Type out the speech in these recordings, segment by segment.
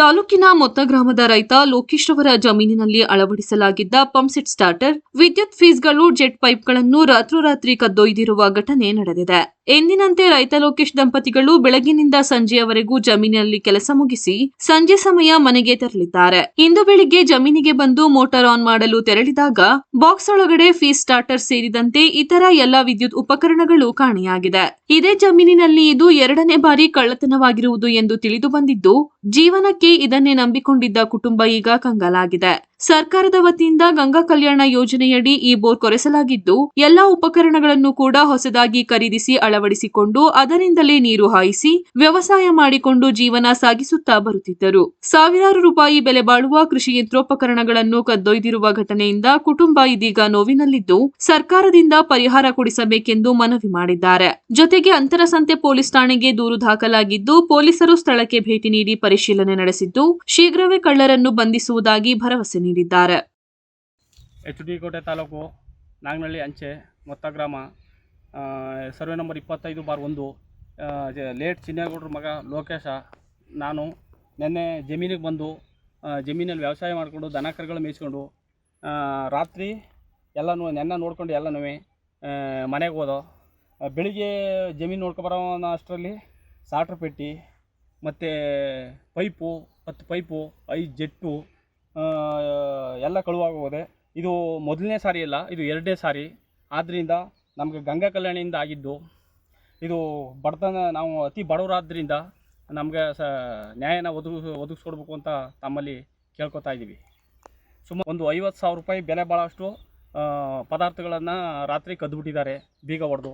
ತಾಲೂಕಿನ ಮೊತ್ತ ಗ್ರಾಮದ ರೈತ ಲೋಕೇಶ್ವರ ಜಮೀನಿನಲ್ಲಿ ಅಳವಡಿಸಲಾಗಿದ್ದ ಪಂಪ್ಸೆಟ್ ಸ್ಟಾರ್ಟರ್ ವಿದ್ಯುತ್ ಫೀಸ್ಗಳು ಜೆಟ್ ಪೈಪ್ಗಳನ್ನು ರಾತ್ರೋರಾತ್ರಿ ಕದ್ದೊಯ್ದಿರುವ ಘಟನೆ ನಡೆದಿದೆ. ಎಂದಿನಂತೆ ರೈತ ಲೋಕೇಶ್ ದಂಪತಿಗಳು ಬೆಳಗಿನಿಂದ ಸಂಜೆಯವರೆಗೂ ಜಮೀನಿನಲ್ಲಿ ಕೆಲಸ ಮುಗಿಸಿ ಸಂಜೆ ಸಮಯ ಮನೆಗೆ ತೆರಳಿದ್ದಾರೆ. ಇಂದು ಬೆಳಿಗ್ಗೆ ಜಮೀನಿಗೆ ಬಂದು ಮೋಟಾರ್ ಆನ್ ಮಾಡಲು ತೆರಳಿದಾಗ ಬಾಕ್ಸ್ ಒಳಗಡೆ ಫೀಸ್ ಸ್ಟಾರ್ಟರ್ ಸೇರಿದಂತೆ ಇತರ ಎಲ್ಲ ವಿದ್ಯುತ್ ಉಪಕರಣಗಳು ಕಾಣೆಯಾಗಿದೆ. ಇದೇ ಜಮೀನಿನಲ್ಲಿ ಇದು ಎರಡನೇ ಬಾರಿ ಕಳ್ಳತನವಾಗಿರುವುದು ಎಂದು ತಿಳಿದು ಬಂದಿದ್ದು, ಜೀವನಕ್ಕೆ ಇದನ್ನೇ ನಂಬಿಕೊಂಡಿದ್ದ ಕುಟುಂಬ ಈಗ ಕಂಗಾಲಾಗಿದೆ. ಸರ್ಕಾರದ ವತಿಯಿಂದ ಗಂಗಾ ಕಲ್ಯಾಣ ಯೋಜನೆಯಡಿ ಈ ಬೋರ್ ಕೊರೆಸಲಾಗಿದ್ದು, ಎಲ್ಲಾ ಉಪಕರಣಗಳನ್ನು ಕೂಡ ಹೊಸದಾಗಿ ಖರೀದಿಸಿ ಅಳವಡಿಸಿಕೊಂಡು ಅದರಿಂದಲೇ ನೀರು ಹಾಯಿಸಿ ವ್ಯವಸಾಯ ಮಾಡಿಕೊಂಡು ಜೀವನ ಸಾಗಿಸುತ್ತಾ ಬರುತ್ತಿದ್ದರು. ಸಾವಿರಾರು ರೂಪಾಯಿ ಬೆಲೆ ಬಾಳುವ ಕೃಷಿ ಯಂತ್ರೋಪಕರಣಗಳನ್ನು ಕದ್ದೊಯ್ದಿರುವ ಘಟನೆಯಿಂದ ಕುಟುಂಬ ಇದೀಗ ನೋವಿನಲ್ಲಿದ್ದು, ಸರ್ಕಾರದಿಂದ ಪರಿಹಾರ ಕೊಡಿಸಬೇಕೆಂದು ಮನವಿ ಮಾಡಿದ್ದಾರೆ. ಜೊತೆಗೆ ಅಂತರಸಂತೆ ಪೊಲೀಸ್ ಠಾಣೆಗೆ ದೂರು ದಾಖಲಾಗಿದ್ದು, ಪೊಲೀಸರು ಸ್ಥಳಕ್ಕೆ ಭೇಟಿ ನೀಡಿ ಪರಿಶೀಲನೆ ನಡೆಸಿದ್ದು, ಶೀಘ್ರವೇ ಕಳ್ಳರನ್ನು ಬಂಧಿಸುವುದಾಗಿ ಭರವಸೆ ನೀಡಿದ್ದಾರೆ ಎಚ್ ಡಿ ಕೋಟೆ ತಾಲೂಕು ನಾಗನಹಳ್ಳಿ ಅಂಚೆ ಮೊತ್ತ ಗ್ರಾಮ ಸರ್ವೆ ನಂಬರ್ ಇಪ್ಪತ್ತೈದು ಬಾರ್ ಒಂದು ಲೇಟ್ ಚಿನ್ನೇಗೌಡ್ರ ಮಗ ಲೋಕೇಶ, ನಾನು ನಿನ್ನೆ ಜಮೀನಿಗೆ ಬಂದು ಜಮೀನಲ್ಲಿ ವ್ಯವಸಾಯ ಮಾಡಿಕೊಂಡು ದನ ಕರುಗಳು ಮೇಯಿಸ್ಕೊಂಡು ರಾತ್ರಿ ಎಲ್ಲನೂ ನೆನ್ನ ನೋಡ್ಕೊಂಡು ಎಲ್ಲನೂ ಮನೆಗೆ ಹೋದೋ. ಬೆಳಿಗ್ಗೆ ಜಮೀನು ನೋಡ್ಕೊಬರೋ ಅಷ್ಟರಲ್ಲಿ ಸಾಟ್ರ್ ಪೆಟ್ಟಿ, ಮತ್ತು ಪೈಪು, ಹತ್ತು ಪೈಪು, ಐದು ಜೆಟ್ಟು ಎಲ್ಲ ಕಳುವಾಗೋದೆ. ಇದು ಮೊದಲನೇ ಸಾರಿ ಅಲ್ಲ, ಇದು ಎರಡನೇ ಸಾರಿ. ಆದ್ದರಿಂದ ನಮಗೆ ಗಂಗಾ ಕಲ್ಯಾಣಿಯಿಂದ ಆಗಿದ್ದು, ಇದು ಬಡತನ, ನಾವು ಅತಿ ಬಡವರಾದ್ದರಿಂದ ನಮಗೆ ಸ, ನ್ಯಾಯನ ಒದಗಿಸ್ ಒದಗಿಸ್ಕೊಡ್ಬೇಕು ಅಂತ ತಮ್ಮಲ್ಲಿ ಕೇಳ್ಕೊತಾ ಇದ್ದೀವಿ ಸುಮಾರು ಒಂದು ಐವತ್ತು ಸಾವಿರ ರೂಪಾಯಿ ಬೆಲೆ ಭಾಳಷ್ಟು ಪದಾರ್ಥಗಳನ್ನು ರಾತ್ರಿ ಕದ್ದುಬಿಟ್ಟಿದ್ದಾರೆ ಬೀಗ ಹೊಡೆದು.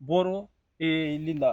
ಬೋರು ಈ ಇಲ್ಲಿಂದ.